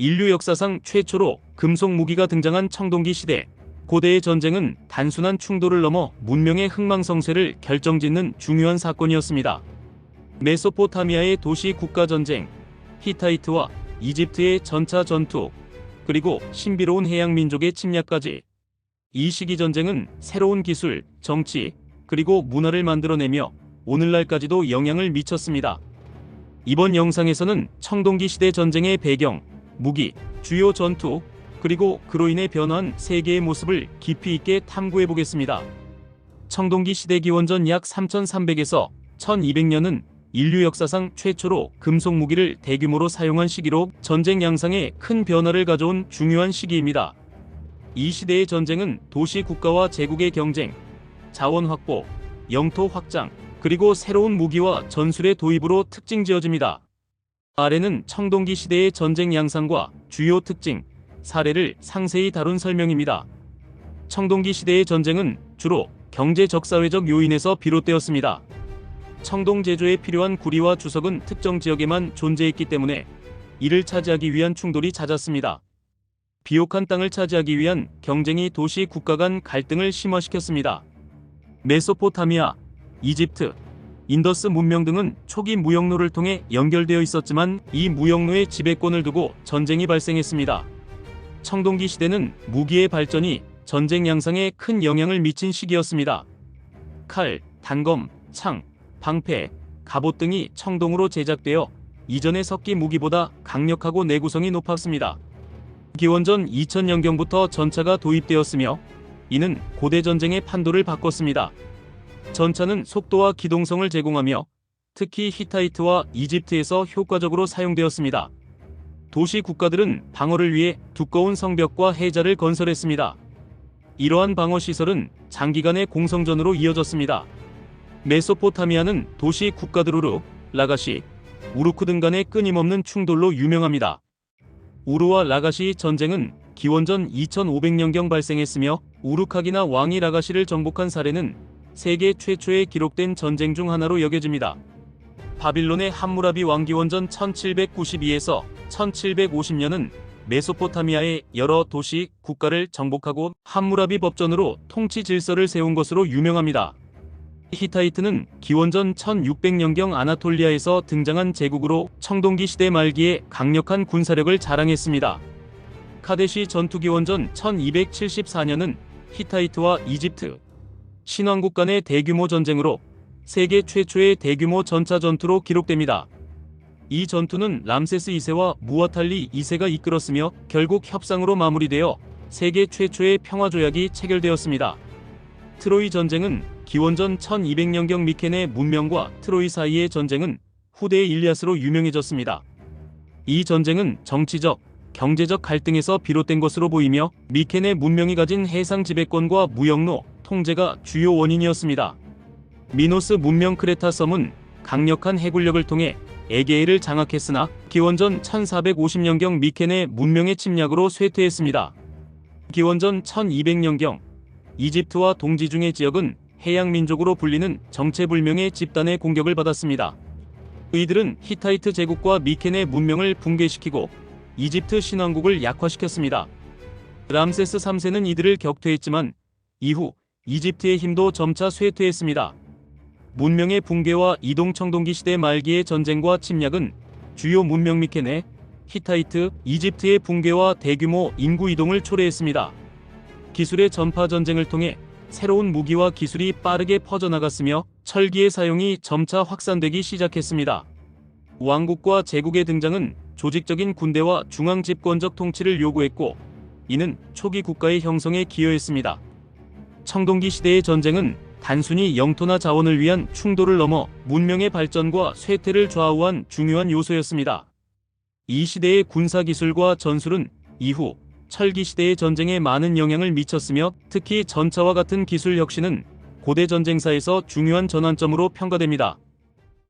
인류 역사상 최초로 금속 무기가 등장한 청동기 시대. 고대의 전쟁은 단순한 충돌을 넘어 문명의 흥망성쇠를 결정짓는 중요한 사건이었습니다. 메소포타미아의 도시 국가 전쟁, 히타이트와 이집트의 전차 전투, 그리고 신비로운 해양 민족의 침략까지. 이 시기 전쟁은 새로운 기술, 정치, 그리고 문화를 만들어내며 오늘날까지도 영향을 미쳤습니다. 이번 영상에서는 청동기 시대 전쟁의 배경, 무기, 주요 전투, 그리고 그로 인해 변화한 세계의 모습을 깊이 있게 탐구해 보겠습니다. 청동기 시대 기원전 약 3300에서 1200년은 인류 역사상 최초로 금속 무기를 대규모로 사용한 시기로 전쟁 양상에 큰 변화를 가져온 중요한 시기입니다. 이 시대의 전쟁은 도시 국가와 제국의 경쟁, 자원 확보, 영토 확장, 그리고 새로운 무기와 전술의 도입으로 특징 지어집니다. 아래는 청동기 시대의 전쟁 양상과 주요 특징, 사례를 상세히 다룬 설명입니다. 청동기 시대의 전쟁은 주로 경제적 사회적 요인에서 비롯되었습니다. 청동 제조에 필요한 구리와 주석은 특정 지역에만 존재했기 때문에 이를 차지하기 위한 충돌이 잦았습니다. 비옥한 땅을 차지하기 위한 경쟁이 도시 국가 간 갈등을 심화시켰습니다. 메소포타미아, 이집트, 인더스 문명 등은 초기 무역로를 통해 연결되어 있었지만 이 무역로의 지배권을 두고 전쟁이 발생했습니다. 청동기 시대는 무기의 발전이 전쟁 양상에 큰 영향을 미친 시기였습니다. 칼, 단검, 창, 방패, 갑옷 등이 청동으로 제작되어 이전의 석기 무기보다 강력하고 내구성이 높았습니다. 기원전 2000년경부터 전차가 도입되었으며 이는 고대 전쟁의 판도를 바꿨습니다. 전차는 속도와 기동성을 제공하며 특히 히타이트와 이집트에서 효과적으로 사용되었습니다. 도시 국가들은 방어를 위해 두꺼운 성벽과 해자를 건설했습니다. 이러한 방어 시설은 장기간의 공성전으로 이어졌습니다. 메소포타미아는 도시 국가들으로 라가시, 우루크 등 간의 끊임없는 충돌로 유명합니다. 우르와 라가시 전쟁은 기원전 2500년경 발생했으며 우루카기나 왕이 라가시를 정복한 사례는 세계 최초의 기록된 전쟁 중 하나로 여겨집니다. 바빌론의 함무라비 왕기원전 1792에서 1750년은 메소포타미아의 여러 도시, 국가를 정복하고 함무라비 법전으로 통치 질서를 세운 것으로 유명합니다. 히타이트는 기원전 1600년경 아나톨리아에서 등장한 제국으로 청동기 시대 말기에 강력한 군사력을 자랑했습니다. 카데시 전투 기원전 1274년은 히타이트와 이집트, 신왕국 간의 대규모 전쟁으로 세계 최초의 대규모 전차 전투로 기록됩니다. 이 전투는 람세스 2세와 무아탈리 2세가 이끌었으며 결국 협상으로 마무리되어 세계 최초의 평화 조약이 체결되었습니다. 트로이 전쟁은 기원전 1200년경 미켄의 문명과 트로이 사이의 전쟁은 후대의 일리아스로 유명해졌습니다. 이 전쟁은 정치적, 경제적 갈등에서 비롯된 것으로 보이며 미켄의 문명이 가진 해상 지배권과 무역로, 통제가 주요 원인이었습니다. 미노스 문명 크레타 섬은 강력한 해군력을 통해 에게이를 장악했으나 기원전 1450년경 미켄의 문명의 침략으로 쇠퇴했습니다. 기원전 1200년경 이집트와 동지 중의 지역은 해양 민족으로 불리는 정체불명의 집단의 공격을 받았습니다. 이들은 히타이트 제국과 미켄의 문명을 붕괴시키고 이집트 신왕국을 약화시켰습니다. 람세스 3세는 이들을 격퇴했지만 이후 이집트의 힘도 점차 쇠퇴했습니다. 문명의 붕괴와 이동청동기 시대 말기의 전쟁과 침략은 주요 문명 미켄의 히타이트, 이집트의 붕괴와 대규모 인구 이동을 초래했습니다. 기술의 전파 전쟁을 통해 새로운 무기와 기술이 빠르게 퍼져나갔으며 철기의 사용이 점차 확산되기 시작했습니다. 왕국과 제국의 등장은 조직적인 군대와 중앙 집권적 통치를 요구했고 이는 초기 국가의 형성에 기여했습니다. 청동기 시대의 전쟁은 단순히 영토나 자원을 위한 충돌을 넘어 문명의 발전과 쇠퇴를 좌우한 중요한 요소였습니다. 이 시대의 군사 기술과 전술은 이후 철기 시대의 전쟁에 많은 영향을 미쳤으며 특히 전차와 같은 기술 혁신은 고대 전쟁사에서 중요한 전환점으로 평가됩니다.